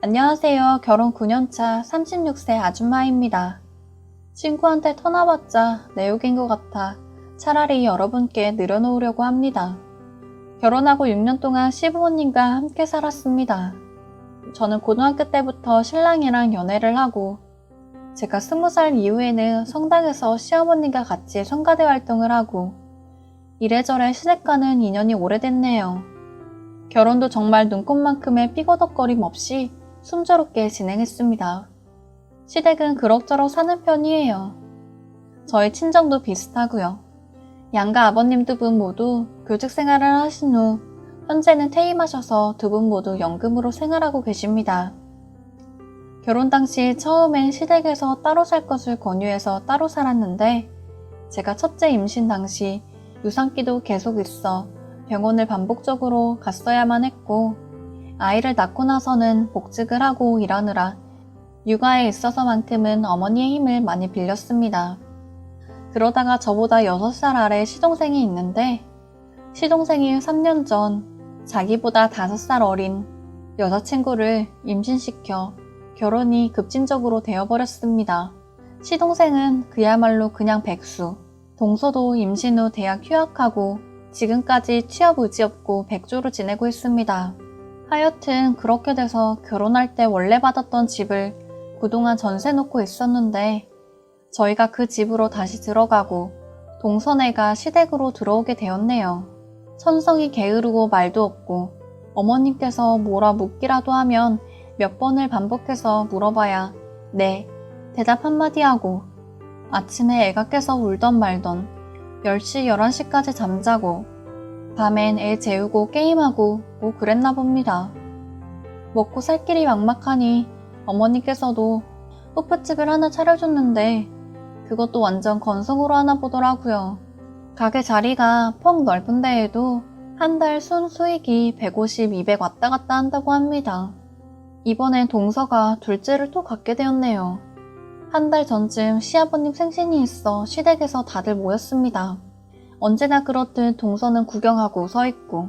안녕하세요. 결혼 9년차 36세 아줌마입니다. 친구한테 터나봤자 내 욕인 것 같아 차라리 여러분께 늘여놓으려고 합니다. 결혼하고 6년 동안 시부모님과 함께 살았습니다. 저는 고등학교 때부터 신랑이랑 연애를 하고 제가 20살 이후에는 성당에서 시어머님과 같이 성가대 활동을 하고 이래저래 시댁과는 인연이 오래됐네요. 결혼도 정말 눈꽃만큼의 삐거덕거림 없이 순조롭게 진행했습니다. 시댁은 그럭저럭 사는 편이에요. 저희 친정도 비슷하고요. 양가 아버님 두 분 모두 교직 생활을 하신 후 현재는 퇴임하셔서 두 분 모두 연금으로 생활하고 계십니다. 결혼 당시 처음엔 시댁에서 따로 살 것을 권유해서 따로 살았는데 제가 첫째 임신 당시 유산기도 계속 있어 병원을 반복적으로 갔어야만 했고 아이를 낳고 나서는 복직을 하고 일하느라 육아에 있어서만큼은 어머니의 힘을 많이 빌렸습니다. 그러다가 저보다 6살 아래 시동생이 있는데 시동생이 3년 전 자기보다 5살 어린 여자친구를 임신시켜 결혼이 급진적으로 되어버렸습니다. 시동생은 그야말로 그냥 백수. 동서도 임신 후 대학 휴학하고 지금까지 취업 의지 없고 백조로 지내고 있습니다. 하여튼 그렇게 돼서 결혼할 때 원래 받았던 집을 그동안 전세 놓고 있었는데 저희가 그 집으로 다시 들어가고 동선애가 시댁으로 들어오게 되었네요. 천성이 게으르고 말도 없고 어머님께서 뭐라 묻기라도 하면 몇 번을 반복해서 물어봐야 네, 대답 한마디 하고 아침에 애가 깨서 울던 말던 10시, 11시까지 잠자고 밤엔 애 재우고 게임하고 뭐 그랬나 봅니다. 먹고 살 길이 막막하니 어머니께서도 호프집을 하나 차려줬는데 그것도 완전 건성으로 하나 보더라고요. 가게 자리가 퍽 넓은 데에도 한 달 순 수익이 150, 200 왔다 갔다 한다고 합니다. 이번엔 동서가 둘째를 또 갖게 되었네요. 한 달 전쯤 시아버님 생신이 있어 시댁에서 다들 모였습니다. 언제나 그렇듯 동서는 구경하고 서 있고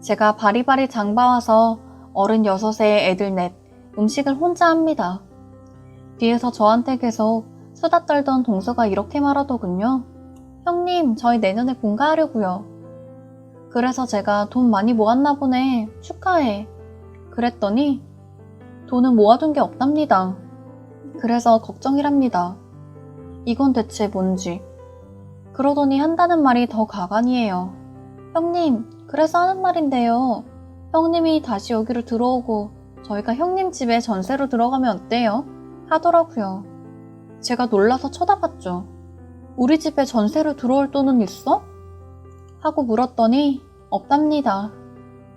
제가 바리바리 장봐와서 어른 여섯에 애들 넷 음식을 혼자 합니다. 뒤에서 저한테 계속 수다 떨던 동서가 이렇게 말하더군요. 형님, 저희 내년에 본가하려고요. 그래서 제가 돈 많이 모았나 보네. 축하해. 그랬더니 돈은 모아둔 게 없답니다. 그래서 걱정이랍니다. 이건 대체 뭔지. 그러더니 한다는 말이 더 가관이에요. 형님, 그래서 하는 말인데요. 형님이 다시 여기로 들어오고 저희가 형님 집에 전세로 들어가면 어때요? 하더라고요. 제가 놀라서 쳐다봤죠. 우리 집에 전세로 들어올 돈은 있어? 하고 물었더니 없답니다.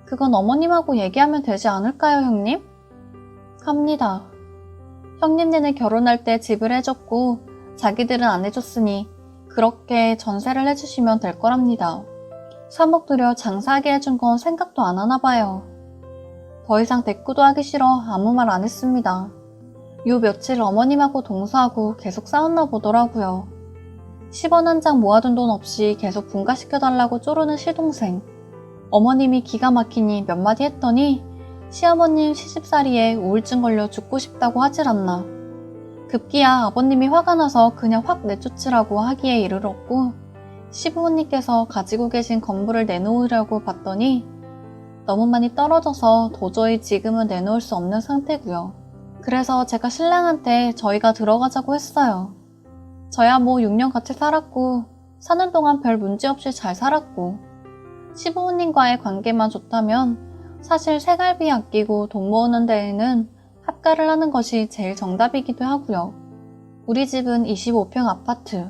그건 어머님하고 얘기하면 되지 않을까요, 형님? 합니다. 형님네는 결혼할 때 집을 해줬고 자기들은 안 해줬으니 그렇게 전세를 해주시면 될 거랍니다. 3억 들여 장사하게 해준 건 생각도 안 하나 봐요. 더 이상 대꾸도 하기 싫어 아무 말 안 했습니다. 요 며칠 어머님하고 동서하고 계속 싸웠나 보더라고요. 10원 한 장 모아둔 돈 없이 계속 분가시켜달라고 쪼르는 시동생. 어머님이 기가 막히니 몇 마디 했더니 시어머님 시집살이에 우울증 걸려 죽고 싶다고 하질 않나. 급기야 아버님이 화가 나서 그냥 확 내쫓으라고 하기에 이르렀고 시부모님께서 가지고 계신 건물을 내놓으려고 봤더니 너무 많이 떨어져서 도저히 지금은 내놓을 수 없는 상태고요. 그래서 제가 신랑한테 저희가 들어가자고 했어요. 저야 뭐 6년 같이 살았고 사는 동안 별 문제 없이 잘 살았고 시부모님과의 관계만 좋다면 사실 생활비 아끼고 돈 모으는 데에는 합가를 하는 것이 제일 정답이기도 하고요. 우리 집은 25평 아파트.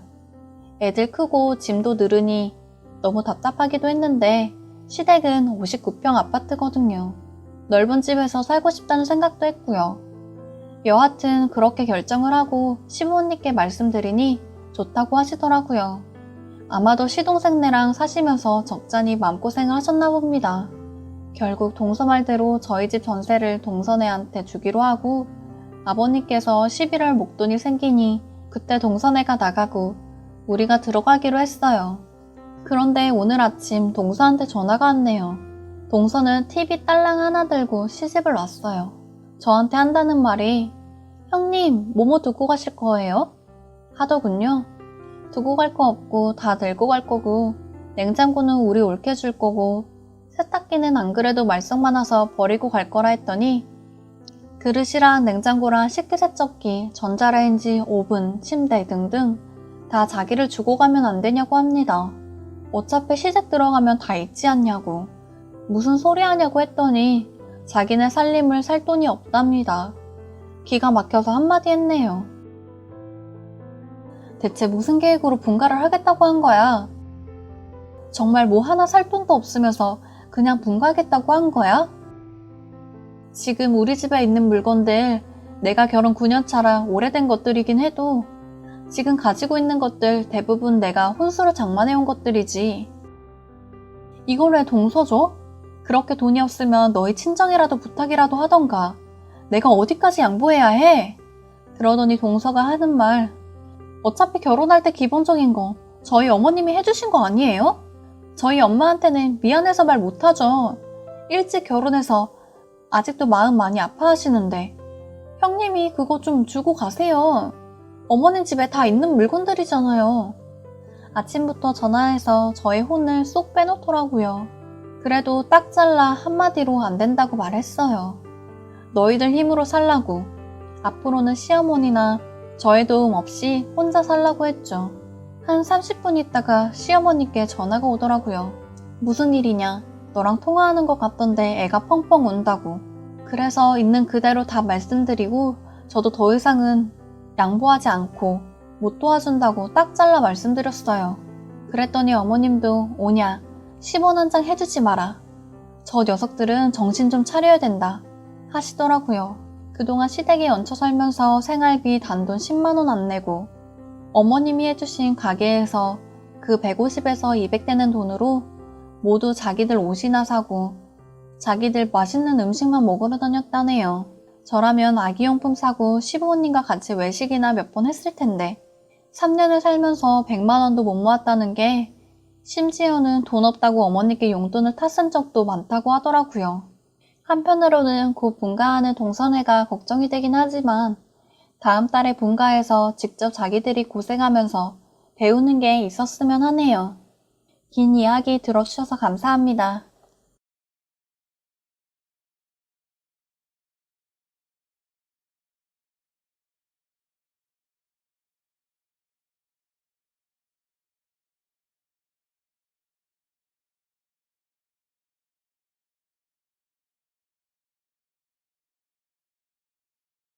애들 크고 짐도 늘으니 너무 답답하기도 했는데 시댁은 59평 아파트거든요. 넓은 집에서 살고 싶다는 생각도 했고요. 여하튼 그렇게 결정을 하고 시부모님께 말씀드리니 좋다고 하시더라고요. 아마도 시동생네랑 사시면서 적잖이 마음고생을 하셨나 봅니다. 결국 동서 말대로 저희 집 전세를 동선애한테 주기로 하고 아버님께서 11월 목돈이 생기니 그때 동선애가 나가고 우리가 들어가기로 했어요. 그런데 오늘 아침 동서한테 전화가 왔네요. 동서는 TV 딸랑 하나 들고 시집을 왔어요. 저한테 한다는 말이 형님, 뭐뭐 두고 가실 거예요? 하더군요. 두고 갈 거 없고 다 들고 갈 거고 냉장고는 우리 옳게 줄 거고 세탁기는 안 그래도 말썽 많아서 버리고 갈 거라 했더니 그릇이랑 냉장고랑 식기세척기, 전자레인지, 오븐, 침대 등등 다 자기를 주고 가면 안 되냐고 합니다. 어차피 시댁 들어가면 다 있지 않냐고. 무슨 소리 하냐고 했더니 자기네 살림을 살 돈이 없답니다. 기가 막혀서 한마디 했네요. 대체 무슨 계획으로 분가를 하겠다고 한 거야? 정말 뭐 하나 살 돈도 없으면서 그냥 분가하겠다고 한 거야? 지금 우리 집에 있는 물건들 내가 결혼 9년 차라 오래된 것들이긴 해도 지금 가지고 있는 것들 대부분 내가 혼수로 장만해온 것들이지. 이걸 왜 동서 줘? 그렇게 돈이 없으면 너희 친정이라도 부탁이라도 하던가. 내가 어디까지 양보해야 해? 그러더니 동서가 하는 말. 어차피 결혼할 때 기본적인 거 저희 어머님이 해주신 거 아니에요? 저희 엄마한테는 미안해서 말 못하죠. 일찍 결혼해서 아직도 마음 많이 아파하시는데. 형님이 그거 좀 주고 가세요. 어머님 집에 다 있는 물건들이잖아요. 아침부터 전화해서 저의 혼을 쏙 빼놓더라고요. 그래도 딱 잘라 한마디로 안 된다고 말했어요. 너희들 힘으로 살라고. 앞으로는 시어머니나 저의 도움 없이 혼자 살라고 했죠. 한 30분 있다가 시어머니께 전화가 오더라고요. 무슨 일이냐? 너랑 통화하는 것 같던데 애가 펑펑 운다고. 그래서 있는 그대로 다 말씀드리고 저도 더 이상은 양보하지 않고 못 도와준다고 딱 잘라 말씀드렸어요. 그랬더니 어머님도 오냐, 10원 한 장 해주지 마라. 저 녀석들은 정신 좀 차려야 된다. 하시더라고요. 그동안 시댁에 얹혀 살면서 생활비 단돈 10만원 안 내고 어머님이 해주신 가게에서 그 150에서 200 되는 돈으로 모두 자기들 옷이나 사고 자기들 맛있는 음식만 먹으러 다녔다네요. 저라면 아기용품 사고 시부모님과 같이 외식이나 몇 번 했을 텐데 3년을 살면서 100만 원도 못 모았다는 게 심지어는 돈 없다고 어머니께 용돈을 탔은 적도 많다고 하더라고요. 한편으로는 곧 분가하는 동선회가 걱정이 되긴 하지만 다음 달에 분가해서 직접 자기들이 고생하면서 배우는 게 있었으면 하네요. 긴 이야기 들어주셔서 감사합니다.